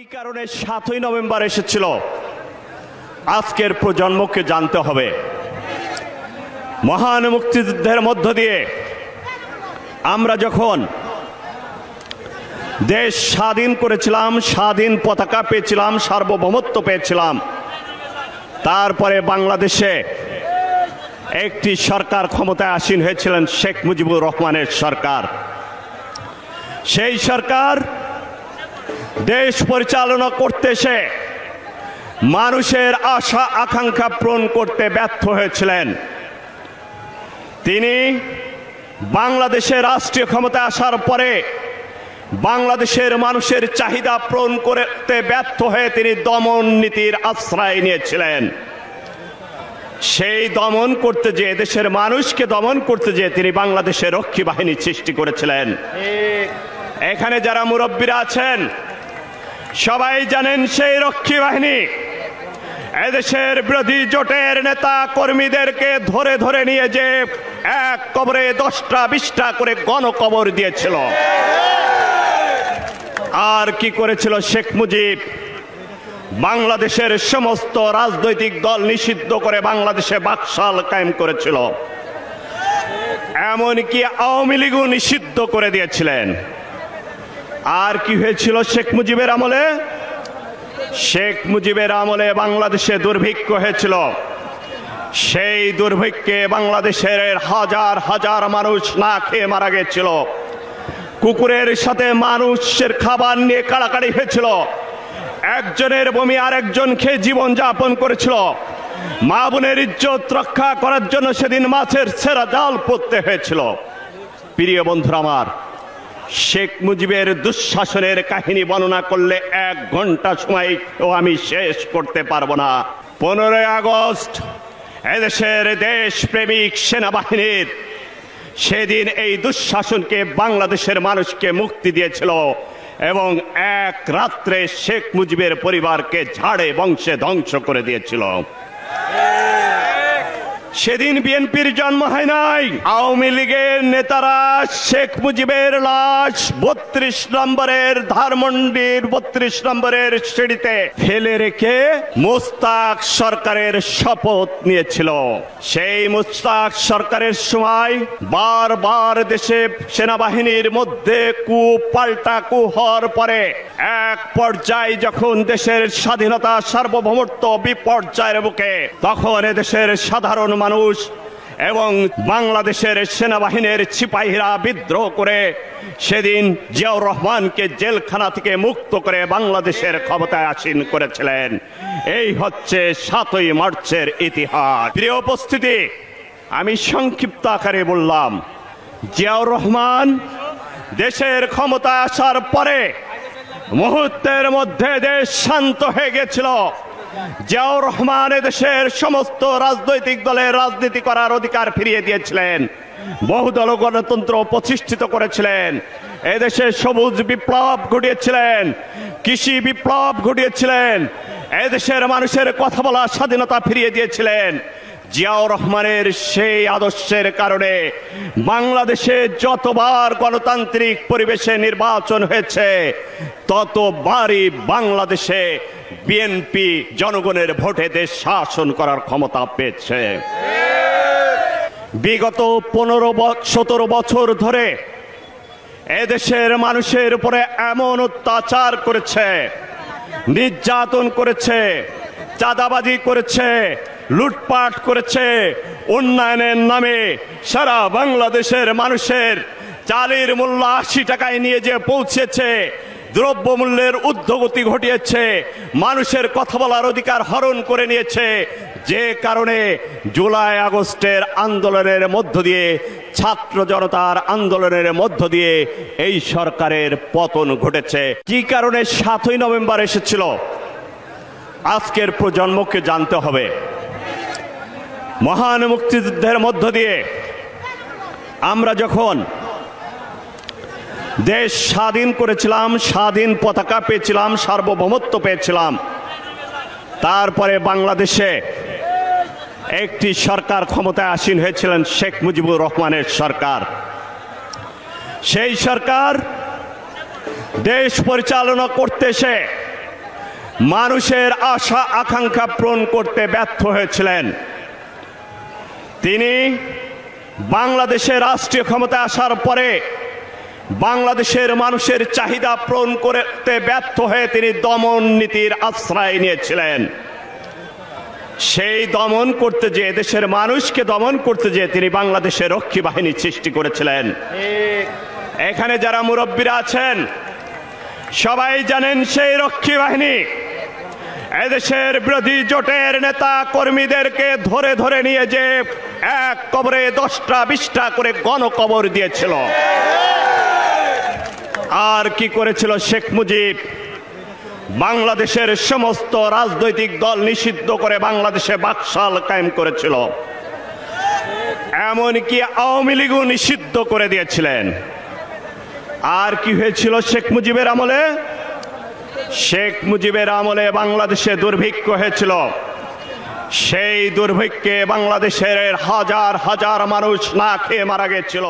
কি কারণে সাতই নভেম্বর এসেছিল? আজকের প্রজন্মকে জানতে হবে। মহান মুক্তিযুদ্ধের মধ্য দিয়ে আমরা যখন দেশ স্বাধীন করেছিলাম, স্বাধীন পতাকা পেয়েছিলাম, সার্বভৌমত্ব পেয়েছিলাম, তারপরে বাংলাদেশে একটি সরকার ক্ষমতায় আসীন হয়েছিলেন শেখ মুজিবুর রহমানের সরকার। সেই সরকার দেশ পরিচালনা করতে সে মানুষের আশা, আকাঙ্ক্ষা পূরণ করতে ব্যর্থ হয়েছিলেন। তিনি বাংলাদেশে রাষ্ট্রীয় ক্ষমতা আসার পরে বাংলাদেশের মানুষের চাহিদা পূরণ করতে ব্যর্থ হয়ে তিনি দমন নীতির আশ্রয় নিয়েছিলেন। সেই দমন করতে যে দেশের মানুষকে দমন করতে যে তিনি বাংলাদেশের রক্ষী বাহিনী সৃষ্টি করেছিলেন। এখানে যারা মুরব্বীরা আছেন, সবাই জানেন সেই রক্ষী বাহিনী। এদেশের বিরোধী জোটের নেতা কর্মীদেরকে ধরে ধরে নিয়ে যে এক কবরে দশটা, বিশটা করে গণকবর দিয়েছিল। আর কি করেছিল শেখ মুজিব? বাংলাদেশের সমস্ত রাজনৈতিক দল নিষিদ্ধ করে বাংলাদেশে বাকশাল কায়েম করেছিল। এমনকি আওয়ামী লীগও নিষিদ্ধ করে দিয়েছিলেন। আর কি হয়েছিল শেখ মুজিবের আমলে? শেখ মুজিবের আমলে বাংলাদেশে দুর্ভিক্ষ হয়েছিল। সেই দুর্ভিক্ষে বাংলাদেশের হাজার হাজার মানুষ না খেয়ে মারা গেছিল। কুকুরের সাথে মানুষের খাবার নিয়ে কাড়াকাড়ি হয়েছিল। একজনের বমি আর একজন খেয়ে জীবন যাপন করেছিল। মা বোনের ইজ্জত রক্ষা করার জন্য সেদিন মাছের সেরা জাল পড়তে হয়েছিল। প্রিয় বন্ধুরা আমার শেখ মুজিবের দুঃশাসনের কাহিনী বর্ণনা করলে এক ঘণ্টা সময় আমি শেষ করতে পারব না। পনেরোই আগস্ট, এদেশের দেশপ্রেমিক সেনাবাহিনীর সেদিন এই দুঃশাসনকে বাংলাদেশের মানুষকে মুক্তি দিয়েছিল এবং এক রাত্রে শেখ মুজিবের পরিবারকে ঝাড়ে বংশে ধ্বংস করে দিয়েছিল। সেদিন বিএনপির জন্ম হয় নাই। আওয়ামী লীগের নেতারা শেখ মুজিবের লাশ বত্রিশ নম্বরের ধারমন্ডির বত্রিশ নম্বরের সিঁড়িতে ফেলে রেখে মুস্তাক সরকারের শপথ নিয়েছিল। সেই মুস্তাক সরকারের সময় বারবার দেশে সেনাবাহিনীর মধ্যে কু পাল্টা কু হওয়ার পরে এক পর্যায়ে যখন দেশের স্বাধীনতা সার্বভৌমত্ব বিপর্যয়ের বুকে, তখন দেশের সাধারণ মানুষ এবং বাংলাদেশের সেনাবাহিনীর সিপাহীরা বিদ্রোহ করে সেদিন জিয়াউর রহমানকে জেলখানা থেকে মুক্ত করে বাংলাদেশের ক্ষমতায় আসীন করেছিলেন। এই হচ্ছে সাতই মার্চের ইতিহাস। প্রিয় উপস্থিতি, আমি সংক্ষিপ্ত আকারে বললাম, জিয়াউর রহমান দেশের ক্ষমতায় আসার পরে মুহূর্তের মধ্যে দেশ শান্ত হয়ে গেছিল। জিয়াউর রহমান দেশের সমস্ত রাজনৈতিক দলের রাজনীতি করার অধিকার ফিরিয়ে দিয়েছিলেন। বহুদল গণতন্ত্র প্রতিষ্ঠিত করেছিলেন। এদেশে সবুজ বিপ্লব ঘটিয়েছিলেন, কৃষি বিপ্লব ঘটিয়েছিলেন, এদেশের মানুষের কথা বলার স্বাধীনতা ফিরিয়ে দিয়েছিলেন। জিয়াউর রহমানের সেই আদর্শের কারণে বাংলাদেশে যতবার গণতান্ত্রিক পরিবেশে নির্বাচন হয়েছে, ততবারই বাংলাদেশে বিএনপি জনগণের ভোটে দেশ শাসন করার ক্ষমতা পেয়েছে। বিগত পনেরো সতেরো বছর ধরে এদেশের মানুষের উপরে এমন অত্যাচার করেছে, নির্যাতন করেছে চাঁদাবাজি করেছে, লুটপাট করেছে, উন্নয়নের নামে সারা বাংলাদেশের মানুষের চালের মূল্য আশি টাকায় নিয়ে যে পৌঁছেছে, দ্রব্যমূল্যের ঊর্ধ্বগতি ঘটিয়েছে, মানুষের কথা বলার অধিকার হরণ করে নিয়েছে, যে কারণে জুলাই আগস্টের আন্দোলনের মধ্য দিয়ে, ছাত্র জনতার আন্দোলনের মধ্য দিয়ে এই সরকারের পতন ঘটেছে। কি কারণে সাতই নভেম্বর এসেছিল? আজকের প্রজন্মকে জানতে হবে। মহান মুক্তিযুদ্ধের মধ্য দিয়ে আমরা যখন দেশ স্বাধীন করেছিলাম, স্বাধীন পতাকা পেয়েছিলাম, সার্বভৌমত্ব পেয়েছিলাম, তারপরে বাংলাদেশে একটি সরকার ক্ষমতায় আসীন হয়েছিলেন শেখ মুজিবুর রহমানের সরকার। সেই সরকার দেশ পরিচালনা করতে এসে মানুষের আশা, আকাঙ্ক্ষা পূরণ করতে ব্যর্থ হয়েছিলেন। তিনি বাংলাদেশের রাষ্ট্রীয় ক্ষমতায় আসার পরে বাংলাদেশের মানুষের চাহিদা পূরণ করতে ব্যর্থ হয়ে তিনি দমন নীতির আশ্রয় নিয়েছিলেন। সেই দমন করতে যে দেশের মানুষকে দমন করতে যে তিনি বাংলাদেশের রক্ষী বাহিনী সৃষ্টি করেছিলেন। এখানে যারা মুরব্বীরা আছেন, সবাই জানেন সেই রক্ষী বাহিনী। এদেশের বিরোধী জোটের নেতা কর্মীদেরকে ধরে ধরে নিয়ে যে এক কবরে দশটা, বিশটা করে গণকবর দিয়েছিল। আর কি করেছিল শেখ মুজিব? বাংলাদেশের সমস্ত রাজনৈতিক দল নিষিদ্ধ করে বাংলাদেশে বাকশাল কায়েম করেছিল। এমনকি আওয়ামী লীগও নিষিদ্ধ করে দিয়েছিলেন। আর কি হয়েছিল শেখ মুজিবের আমলে? শেখ মুজিবের আমলে বাংলাদেশে দুর্ভিক্ষ হয়েছিল। সেই দুর্ভিক্ষে বাংলাদেশের হাজার হাজার মানুষ না খেয়ে মারা গেছিল